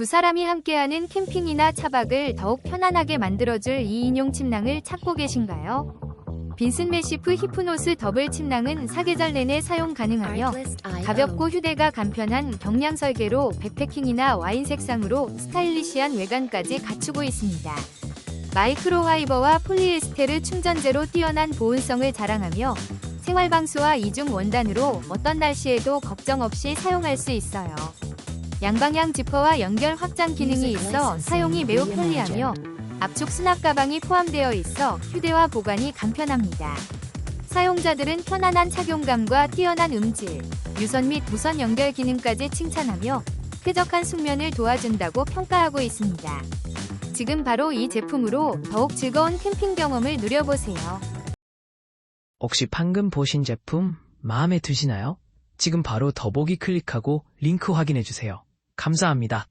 두 사람이 함께하는 캠핑이나 차박을 더욱 편안하게 만들어줄 2인용 침낭을 찾고 계신가요? 빈슨 메시프 히프노스 더블 침낭은 사계절 내내 사용 가능하며 가볍고 휴대가 간편한 경량 설계로 백패킹이나 와인 색상으로 스타일리시한 외관까지 갖추고 있습니다. 마이크로파이버와 폴리에스테르 충전재로 뛰어난 보온성을 자랑하며 생활방수와 이중 원단으로 어떤 날씨에도 걱정 없이 사용할 수 있어요. 양방향 지퍼와 연결 확장 기능이 있어 사용이 매우 편리하며 압축 수납 가방이 포함되어 있어 휴대와 보관이 간편합니다. 사용자들은 편안한 착용감과 뛰어난 음질, 유선 및 무선 연결 기능까지 칭찬하며 쾌적한 숙면을 도와준다고 평가하고 있습니다. 지금 바로 이 제품으로 더욱 즐거운 캠핑 경험을 누려보세요. 혹시 방금 보신 제품 마음에 드시나요? 지금 바로 더보기 클릭하고 링크 확인해 주세요. 감사합니다.